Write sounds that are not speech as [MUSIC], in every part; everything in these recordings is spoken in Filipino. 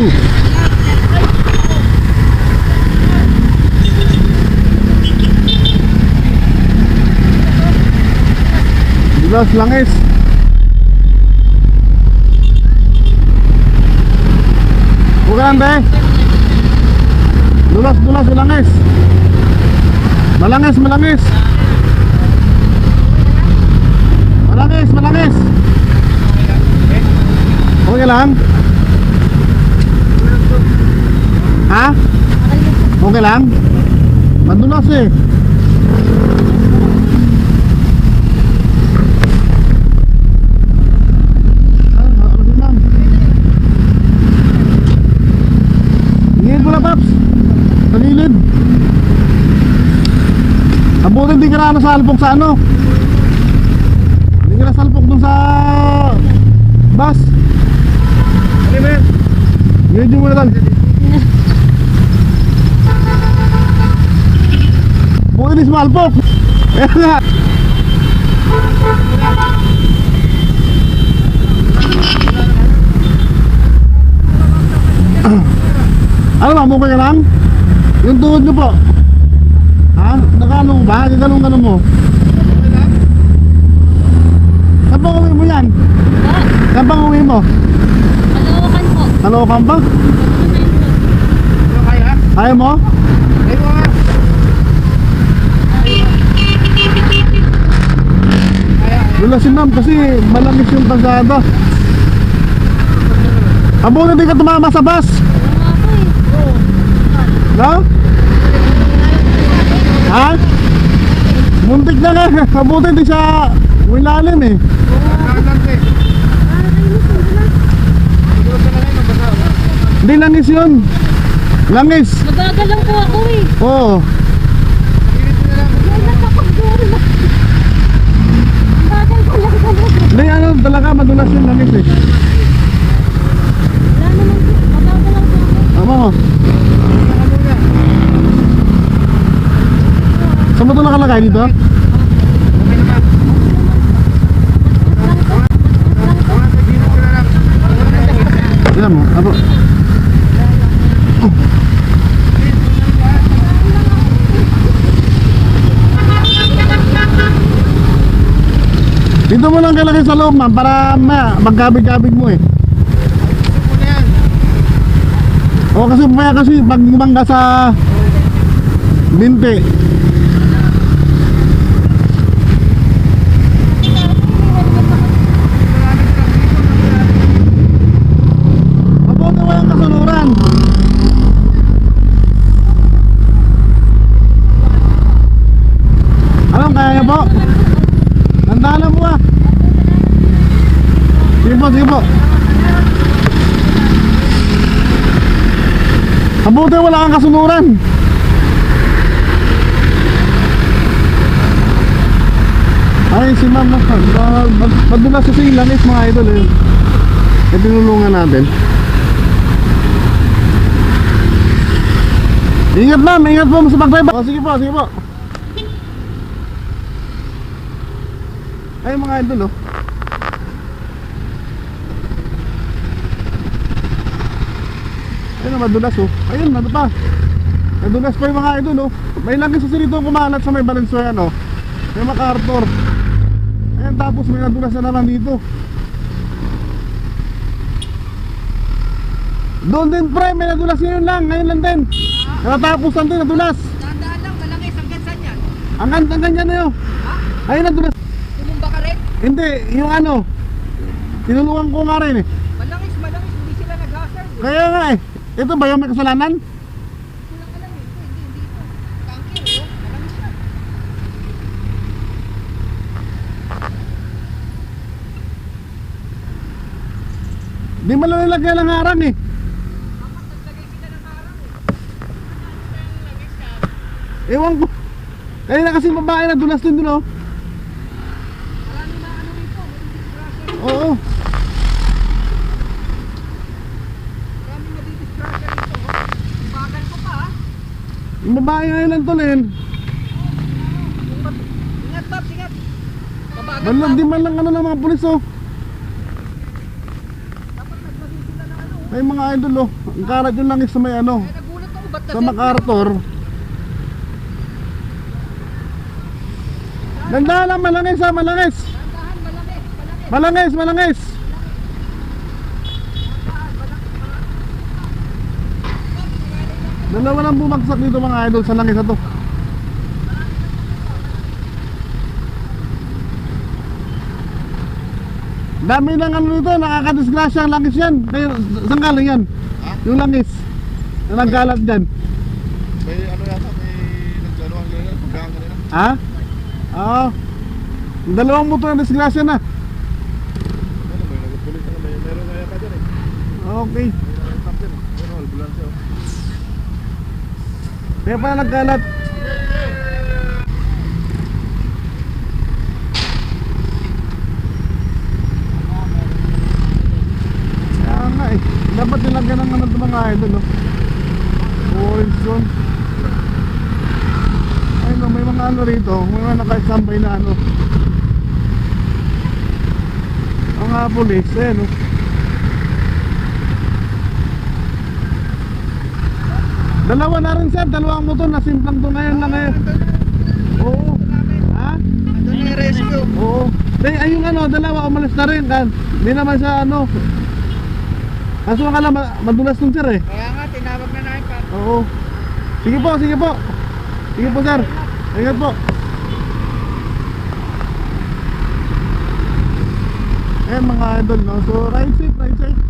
Hmm. Jelas langis. Bukan, Be. Lulas, lulas, langis. melangis melangis melangis melangis Okay lang. Ha? Okay lang? Madulas eh. Ano din. Abutin di ka na nasalpok sa ano. Hindi ka nasalpok dun sa bus. Ano ba yan? Medyo mo na lang. Bukin di sumalpok. Ayan nga. [CLEARS THROAT] Ano ba, mukha ka lang? Yung tuhod nyo po. Ha? Nakalong ba? Gagalong-galong mo. Saan pang uwi mo yan? Saan pang uwi mo? Caloocan po. Kalokan ba? Kaya mo? Lulasin ma'am kasi malangis yung pasada. Abo na di ka tumama sa bus. Eh. No? Ha? Muntik na nga. Abuti di siya wilalim eh. Hindi langis yun. Langis. Mabagal lang po ako eh. Oo. Wala ka pang doon. Bagal ko lang ano talaga madulas yung langis eh. Wala naman po. Mabagal lang po ako. Tama mo. Saan mo ito nakalagay dito? Dito mo lang kalagay sa loob ma'am para ma magkabig-kabig mo eh. O kasi mamaya kasi pag bumangga sa binti. Mabuti walang kasuluran. Anong kaya niyo po? Tandaan mo ah. Sige po, sige po. Mabuti wala kang kasunuran. Ay, si ma'am Madulas kasi yung langis mga idol eh. E tinulungan natin. Ingat ma'am, ingat po sa pag-drive. Oh, sige po, sige po. Ay mga idol oh. Ayun na madulas oh. Ayun, ano pa? Madulas pa yung mga idol oh. May langis kasi dito kumalat sa may Valenzuela no. May MacArthur. Ayun tapos may nadulas na naman dito. Doon din pre, may nadulas ngayon lang, ngayon lang din. Natapos lang din, nadulas. Tandaan lang, malangis hanggang saan yan? Ang ang ganyan na yun. Ayun nadulas. Tumumba ka rin? Hindi, yung ano. Tinulungan ko nga rin eh. Malangis, malangis, hindi sila nag-hazard. Kaya nga eh. Ito ba yung may kasalanan? Di mo lang harang eh. Ewan ko. Kaya na kasi babae na dulas din dun oh. Marami na ano rito. Oo. Marami na disgrasya rito. oh. Bagal ko pa ah. Yung babae ngayon lang tulin. Ingat, Pops, ingat. Mabagal Balag di man lang ano ng mga pulis oh. Dapat naglagay sila ng ano. May mga idol oh. Ang karat yung langis sa may ano. Kaya nagulat ako, ba't Sa MacArthur. Ganda lang malangis ha, malangis. Dahan-dahan, Malangis, malangis. Dalawa lang bumagsak dito mga idol sa langis na to. Dami ng ano nito, nakakadisgrasya ang langis yan. Kaya, saan galing yan? Yung langis. Na nagkalat dyan. May ano yata, may nagkaroon kanina, pagkaan kanina. Ha? Oo. Dalawang motor na disgrasya na. Ano, may nagpulis na, may meron nga yata dyan eh. Okay. May stop dyan eh. Ano, ambulansya oh. Kaya pala nagkalat. Kaya nga eh. Dapat nilagyan ng ano mga idol no? Orange zone. Ay no, may mga ano rito. May mga nakasambay na ano. Mga pulis, eh no. Dalawa na rin sir, dalawang motor na simplang to ngayon lang ngayon. Oo. Ha? Yung rescue. Oo. Day, ayun ano, dalawa umalis na rin kan. Hindi naman siya ano. Kaso nga lang ma- madulas tong sir eh. Kaya nga, tinawag na namin pa. Oo. Sige po, sige po. Sige po sir. Ingat po. Ayan mga idol no. So ride safe, ride safe.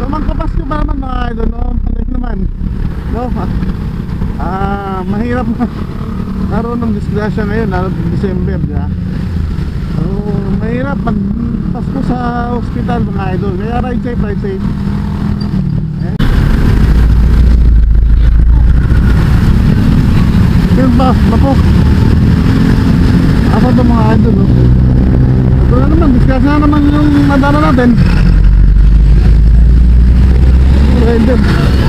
So magkapas ko pa naman mga idol no. Palit naman. No. Ah, mahirap na. [LAUGHS] Naroon ng disgrasya ngayon, lalo December, di ba? So, mahirap pag Pasko sa ospital mga idol. Kaya ride safe, ride safe. Eh. Yan ba? Bako. Ako ba mga idol, no? Ito na naman, discuss na naman yung madala natin. Rider.